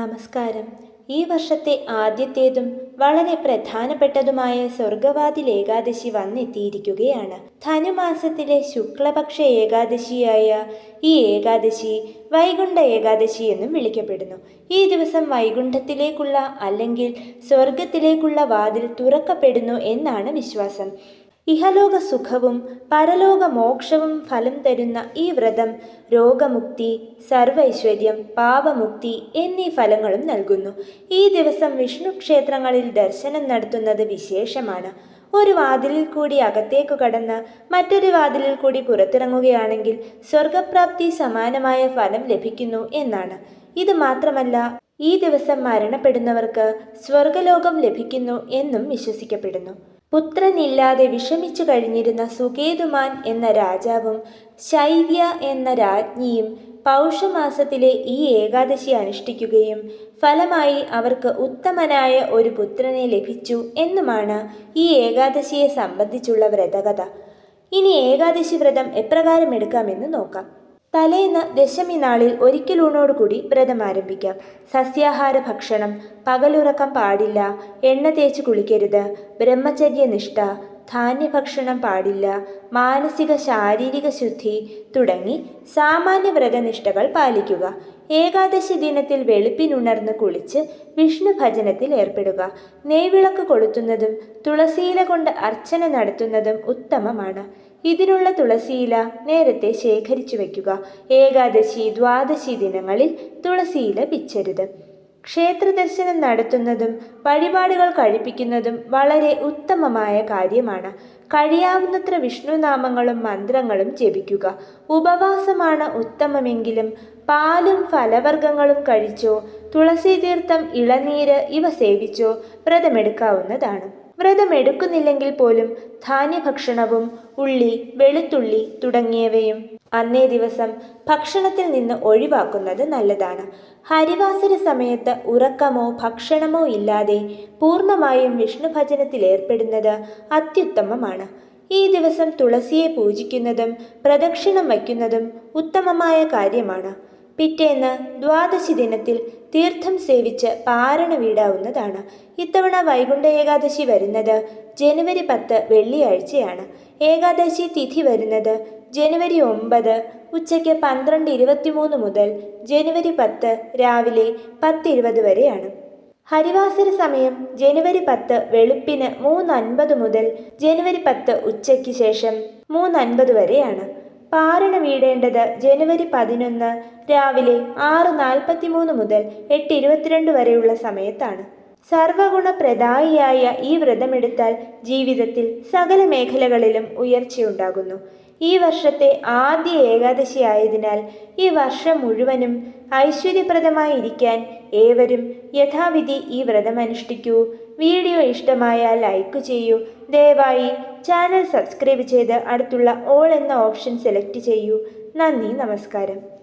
നമസ്കാരം. ഈ വർഷത്തെ ആദ്യത്തേതും വളരെ പ്രധാനപ്പെട്ടതുമായ സ്വർഗവാതിൽ ഏകാദശി വന്നെത്തിയിരിക്കുകയാണ്. ധനുമാസത്തിലെ ശുക്ലപക്ഷ ഏകാദശിയായ ഈ ഏകാദശി വൈകുണ്ഠ ഏകാദശി എന്നും വിളിക്കപ്പെടുന്നു. ഈ ദിവസം വൈകുണ്ഠത്തിലേക്കുള്ള അല്ലെങ്കിൽ സ്വർഗത്തിലേക്കുള്ള വാതിൽ തുറക്കപ്പെടുന്നു എന്നാണ് വിശ്വാസം. ഇഹലോക സുഖവും പരലോക മോക്ഷവും ഫലം തരുന്ന ഈ വ്രതം രോഗമുക്തി സർവൈശ്വര്യം പാപമുക്തി എന്നീ ഫലങ്ങളും നൽകുന്നു. ഈ ദിവസം വിഷ്ണു ക്ഷേത്രങ്ങളിൽ ദർശനം നടത്തുന്നത് വിശേഷമാണ്. ഒരു വാതിലിൽ കൂടി അകത്തേക്കു കടന്ന് മറ്റൊരു വാതിലിൽ കൂടി പുറത്തിറങ്ങുകയാണെങ്കിൽ സ്വർഗപ്രാപ്തി സമാനമായ ഫലം ലഭിക്കുന്നു എന്നാണ്. ഇത് മാത്രമല്ല ഈ ദിവസം മരണപ്പെടുന്നവർക്ക് സ്വർഗലോകം ലഭിക്കുന്നു എന്നും വിശ്വസിക്കപ്പെടുന്നു. പുത്രനില്ലാതെ വിഷമിച്ചു കഴിഞ്ഞിരുന്ന സുകേതുമാൻ എന്ന രാജാവും ശൈവ്യ എന്ന രാജ്ഞിയും പൗഷമാസത്തിലെ ഈ ഏകാദശി അനുഷ്ഠിക്കുകയും ഫലമായി അവർക്ക് ഉത്തമനായ ഒരു പുത്രനെ ലഭിച്ചു എന്നുമാണ് ഈ ഏകാദശിയെ സംബന്ധിച്ചുള്ള വ്രതകഥ. ഇനി ഏകാദശി വ്രതം എപ്രകാരം എടുക്കാമെന്ന് നോക്കാം. തലേന്ന് ദശമി നാളിൽ ഒരിക്കലൂണോടുകൂടി വ്രതം ആരംഭിക്കാം. സസ്യാഹാര ഭക്ഷണം പകലുറക്കം പാടില്ല എണ്ണ തേച്ച് കുളിക്കരുത് ബ്രഹ്മചര്യനിഷ്ഠ ധാന്യഭക്ഷണം പാടില്ല മാനസിക ശാരീരിക ശുദ്ധി തുടങ്ങി സാമാന്യ വ്രതനിഷ്ഠകൾ പാലിക്കുക. ഏകാദശി ദിനത്തിൽ വെളുപ്പിനുണർന്ന് കുളിച്ച് വിഷ്ണു ഭജനത്തിൽ ഏർപ്പെടുക. നെയ്വിളക്ക് കൊളുത്തുന്നതും തുളസിയില കൊണ്ട് അർച്ചന നടത്തുന്നതും ഉത്തമമാണ്. ഇതിനുള്ള തുളസിയില നേരത്തെ ശേഖരിച്ചു വയ്ക്കുക. ഏകാദശി ദ്വാദശി ദിനങ്ങളിൽ തുളസിയില പിച്ചരുത്. ക്ഷേത്ര ദർശനം നടത്തുന്നതും വഴിപാടുകൾ കഴിപ്പിക്കുന്നതും വളരെ ഉത്തമമായ കാര്യമാണ്. കഴിയാവുന്നത്ര വിഷ്ണുനാമങ്ങളും മന്ത്രങ്ങളും ജപിക്കുക. ഉപവാസമാണ് ഉത്തമമെങ്കിലും പാലും ഫലവർഗങ്ങളും കഴിച്ചോ തുളസി തീർത്ഥം ഇളനീര് ഇവ സേവിച്ചോ വ്രതമെടുക്കാവുന്നതാണ്. വ്രതമെടുക്കുന്നില്ലെങ്കിൽ പോലും ധാന്യഭക്ഷണവും ഉള്ളി വെളുത്തുള്ളി തുടങ്ങിയവയും അന്നേ ദിവസം ഭക്ഷണത്തിൽ നിന്ന് ഒഴിവാക്കുന്നത് നല്ലതാണ്. ഹരിവാസര സമയത്ത് ഉറക്കമോ ഭക്ഷണമോ ഇല്ലാതെ പൂർണമായും വിഷ്ണു ഭജനത്തിൽ ഏർപ്പെടുന്നത് അത്യുത്തമമാണ്. ഈ ദിവസം തുളസിയെ പൂജിക്കുന്നതും പ്രദക്ഷിണം വയ്ക്കുന്നതും ഉത്തമമായ കാര്യമാണ്. പിറ്റേന്ന് ദ്വാദശി ദിനത്തിൽ തീർത്ഥം സേവിച്ച് പാരണ വീടാവുന്നതാണ്. ഇത്തവണ വൈകുണ്ഠ ഏകാദശി വരുന്നത് ജനുവരി പത്ത് വെള്ളിയാഴ്ചയാണ്. ഏകാദശി തിഥി വരുന്നത് ജനുവരി ഒമ്പത് ഉച്ചയ്ക്ക് പന്ത്രണ്ട് ഇരുപത്തിമൂന്ന് മുതൽ ജനുവരി പത്ത് രാവിലെ പത്തിരുപത് വരെയാണ്. ഹരിവാസര സമയം ജനുവരി പത്ത് വെളുപ്പിന് മൂന്ന് അൻപത് മുതൽ ജനുവരി പത്ത് ഉച്ചയ്ക്ക് ശേഷം മൂന്ന് അൻപത് വരെയാണ്. പാരണ വീടേണ്ടത് ജനുവരി പതിനൊന്ന് രാവിലെ ആറ് നാൽപ്പത്തിമൂന്ന് മുതൽ എട്ട് ഇരുപത്തിരണ്ട് വരെയുള്ള സമയത്താണ്. സർവഗുണപ്രദായിയായ ഈ വ്രതമെടുത്താൽ ജീവിതത്തിൽ സകല മേഖലകളിലും ഉയർച്ചയുണ്ടാകുന്നു. ഈ വർഷത്തെ ആദ്യ ഏകാദശി ആയതിനാൽ ഈ വർഷം മുഴുവനും ഐശ്വര്യപ്രദമായിരിക്കാൻ ഏവരും യഥാവിധി ഈ വ്രതം അനുഷ്ഠിക്കൂ. വീഡിയോ ഇഷ്ടമായാൽ ലൈക്ക് ചെയ്യൂ. ദയവായി ചാനൽ സബ്സ്ക്രൈബ് ചെയ്ത് അടുത്തുള്ള ഓൾ എന്ന ഓപ്ഷൻ സെലക്ട് ചെയ്യൂ. നന്ദി നമസ്കാരം.